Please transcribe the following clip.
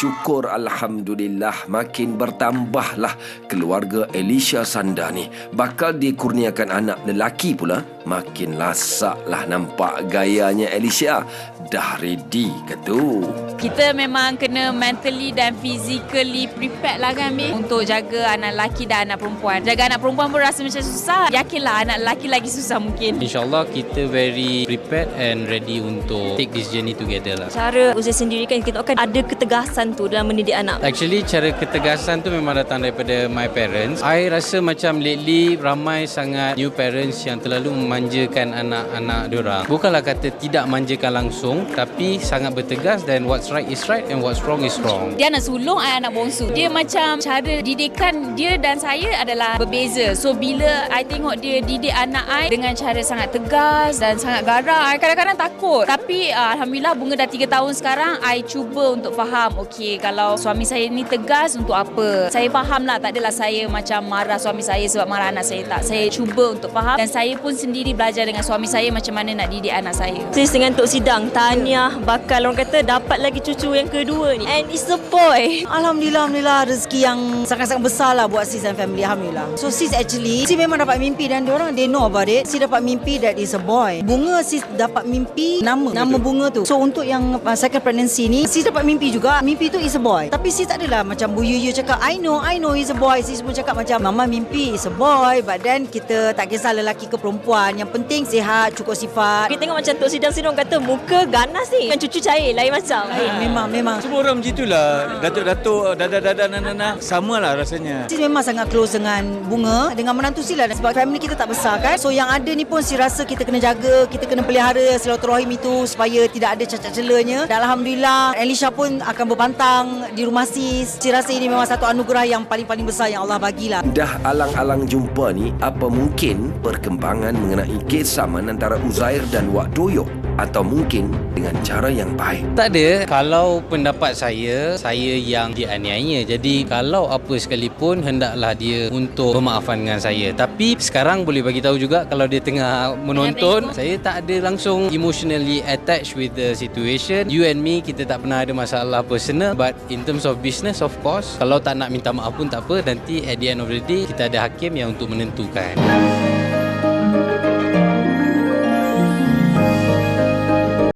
syukur Alhamdulillah makin bertambahlah keluarga Alicia Sanda ni. Bakal dikurniakan anak lelaki pula. Makin lasaklah nampak gayanya Alicia. Dah ready ke tu? Kita memang kena mentally dan physically prepared lah kan Bi Untuk jaga anak lelaki dan anak perempuan Jaga anak perempuan pun rasa macam susah Yakinlah anak lelaki lagi susah mungkin InsyaAllah kita very prepared and ready untuk take this journey together lah. Cara Uzair sendiri kan kita akan ada ketegasan tu dalam mendidik anak. Actually cara ketegasan tu memang datang daripada my parents. I rasa macam lately ramai sangat new parents yang terlalu memanjakan anak-anak diorang. Bukanlah kata tidak manjakan langsung tapi sangat bertegas dan what's right is right and what's wrong is wrong. Dia anak sulung, I anak bongsu Dia macam cara didikan dia dan saya adalah berbeza So bila I tengok dia didik anak I Dengan cara sangat tegas dan sangat garang I kadang-kadang takut Tapi uh, Alhamdulillah bunga dah 3 tahun sekarang I cuba untuk faham Okay kalau suami saya ni tegas untuk apa Saya faham lah tak adalah saya macam marah suami saya sebab marah anak saya Tak Saya cuba untuk faham Dan saya pun sendiri belajar dengan suami saya Macam mana nak didik anak saya Sis dengan Tok Sidang, tahniah bakal orang kata dapat lagi cucu yang kedua ni. And it's a boy. Alhamdulillah, Alhamdulillah rezeki yang sangat-sangat besar lah buat sis dan family. Alhamdulillah. So sis actually, sis memang dapat mimpi dan orang they know about it. Sis dapat mimpi that is a boy. Bunga sis dapat mimpi nama, nama bunga tu. So untuk yang uh, second pregnancy ni, sis dapat mimpi juga. Mimpi tu is a boy. Tapi sis tak adalah macam Bu Yuyu cakap, I know, I know is a boy. Sis pun cakap macam, Mama mimpi is a boy. But then kita tak kisah lelaki ke perempuan. Yang penting sihat, cukup sifat. Kita tengok macam Tok Sidang sini orang kata muka ganas ni. Kan cucu cair lain macam. Eh, memang, memang. Semua orang macam itulah. Datuk-datuk, dada-dada, nana-nana. Sama lah rasanya. Sis memang sangat close dengan Bunga dengan menantu Sis lah sebab family kita tak besar kan. So yang ada ni pun si rasa kita kena jaga, kita kena pelihara silaturahim itu supaya tidak ada cacat celanya. Dan Alhamdulillah Elisha pun akan berpantang di rumah Sis. Si rasa ini memang satu anugerah yang paling-paling besar yang Allah bagilah. Dah alang-alang jumpa ni, apa mungkin perkembangan mengenai kesamaan antara Uzair dan Wak Doyok? Atau mungkin dengan cara yang baik? Tak ada. Kalau pendapat saya, saya yang dianiaya. Jadi kalau apa sekalipun hendaklah dia untuk bermaafan dengan saya. Tapi sekarang boleh bagi tahu juga kalau dia tengah menonton, saya tak ada langsung emotionally attached with the situation. You and me kita tak pernah ada masalah personal but in terms of business of course, kalau tak nak minta maaf pun tak apa. Nanti at the end of the day kita ada hakim yang untuk menentukan.